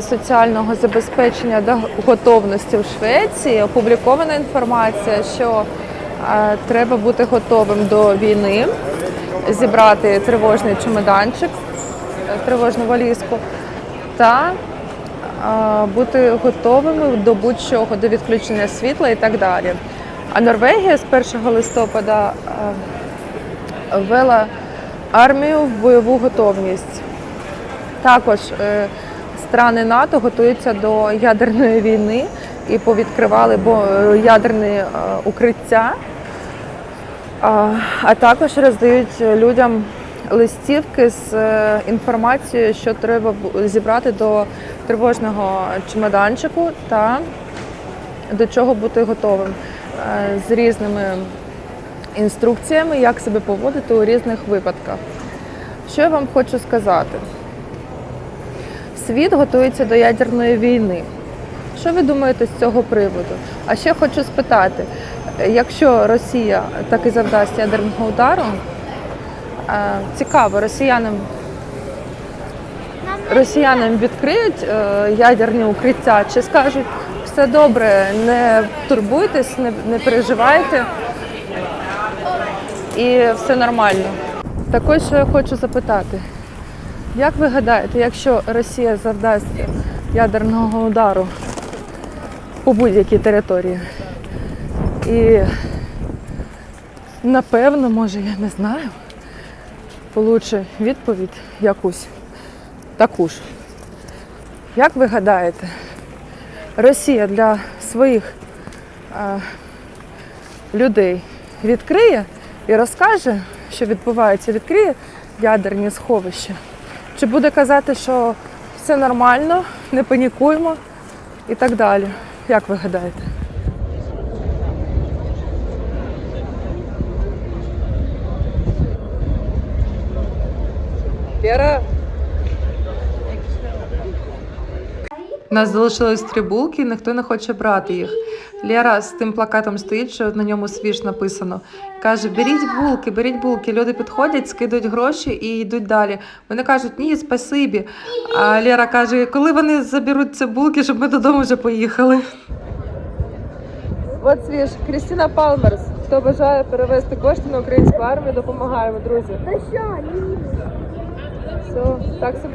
соціального забезпечення до готовності в Швеції опублікована інформація, що е, треба бути готовим до війни, зібрати тривожний чемоданчик, е, тривожну валізку та е, бути готовими до будь-чого, до відключення світла і так далі. А Норвегія з 1 листопада ввела армію в бойову готовність. Також страни НАТО готуються до ядерної війни і повідкривали е, ядерні е, укриття, а, також роздають людям листівки з е, інформацією, що треба зібрати до тривожного чемоданчику та до чого бути готовим з різними інструкціями, як себе поводити у різних випадках. Що я вам хочу сказати? Світ готується до ядерної війни. Що ви думаєте з цього приводу? А ще хочу спитати: якщо Росія так і завдасть ядерного удару, цікаво, росіянам, росіянам відкриють е, ядерні укриття чи скажуть все добре, не турбуйтесь, не, не переживайте і все нормально. Також я хочу запитати, як ви гадаєте, якщо Росія завдасть ядерного удару по будь-якій території? І напевно, може, я не знаю, получе відповідь якусь таку ж. Як ви гадаєте, Росія для своїх е, людей відкриє і розкаже, що відбувається, відкриє ядерні сховища? Чи буде казати, що все нормально, не панікуємо і так далі? Як ви гадаєте? Лера? У нас залишилось три булки, ніхто не хоче брати їх. Лера з тим плакатом стоїть, що на ньому свіж написано. Каже: беріть булки, беріть булки. Люди підходять, скидують гроші і йдуть далі. Вони кажуть, ні, спасибі. А Лера каже, коли вони заберуть ці булки, щоб ми додому вже поїхали. От свіж Крістіна Палмерс. Хто бажає перевести кошти на українську армію, допомагаємо, друзі. Та що, ні. Все, так собі.